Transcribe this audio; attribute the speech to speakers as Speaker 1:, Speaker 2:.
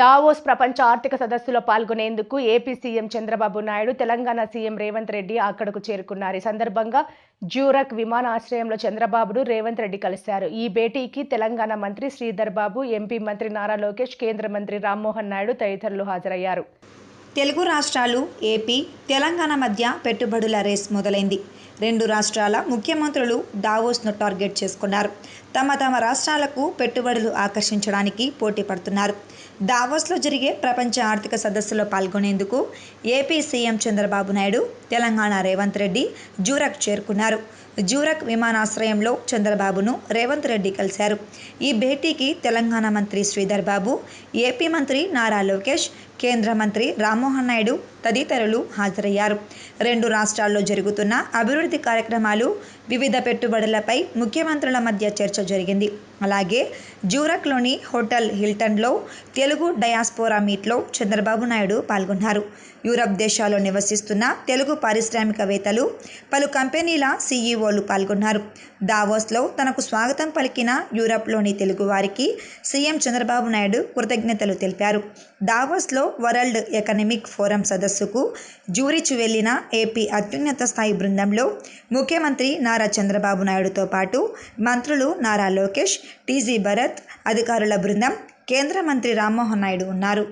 Speaker 1: Davos ప్రపంచ ఆర్థిక సదస్సులో పాల్గొనేందుకు AP CM Chandrababu Naidu Telangana CM Revanth Reddy అక్కడకు చేరుకున్నారు. ఈ సందర్భంగా జ్యూరక్ విమానాశ్రయంలో చంద్రబాబును రేవంత్ రెడ్డి కలిశారు. ఈ భేటీకి తెలంగాణ మంత్రి శ్రీధర్ బాబు ఎంపీ మంత్రి నారా లోకేష్ కేంద్ర మంత్రి రామ్మోహన్ నాయుడు తదితరులు హాజరయ్యారు.
Speaker 2: తెలుగు రాష్ట్రాలు ఏపీ తెలంగాణ మధ్య పెట్టుబడుల రేస్ మొదలైంది. రెండు రాష్ట్రాల ముఖ్యమంత్రులు దావోస్ను టార్గెట్ చేసుకున్నారు. తమ తమ రాష్ట్రాలకు పెట్టుబడులు ఆకర్షించడానికి పోటీ పడుతున్నారు. దావోస్లో జరిగే ప్రపంచ ఆర్థిక సదస్సులో పాల్గొనేందుకు AP CM Chandrababu Naidu Telangana Revanth Reddy Zurich చేరుకున్నారు. జూరక్ విమానాశ్రయంలో చంద్రబాబును రేవంత్ రెడ్డి కలిశారు. ఈ భేటీకి తెలంగాణ మంత్రి శ్రీధర్ బాబు ఏపీ మంత్రి నారా లోకేష్ కేంద్ర మంత్రి రామ్మోహన్ నాయుడు తదితరులు హాజరయ్యారు. రెండు రాష్ట్రాల్లో జరుగుతున్న అభివృద్ధి కార్యక్రమాలు వివిధ పెట్టుబడులపై ముఖ్యమంత్రుల మధ్య చర్చ జరిగింది. అలాగే జూరక్లోని హోటల్ హిల్టన్లో తెలుగు డయాస్పోరా మీట్లో చంద్రబాబు నాయుడు పాల్గొన్నారు. యూరప్ దేశాల్లో నివసిస్తున్న తెలుగు పారిశ్రామికవేత్తలు పలు కంపెనీల సీఈఓలు పాల్గొన్నారు. దావోస్లో తనకు స్వాగతం పలికిన యూరప్లోని తెలుగువారికి సీఎం చంద్రబాబు నాయుడు కృతజ్ఞతలు తెలిపారు. దావోస్లో వరల్డ్ ఎకనమిక్ ఫోరం సదస్సు సదస్సుకు జూరిచి వెళ్ళిన ఏపీ అత్యున్నత స్థాయి బృందంలో ముఖ్యమంత్రి నారా చంద్రబాబు నాయుడుతో పాటు మంత్రులు నారా లోకేష్ టీజీ భరత్ అధికారుల బృందం కేంద్ర మంత్రి రామ్మోహన్ నాయుడు ఉన్నారు.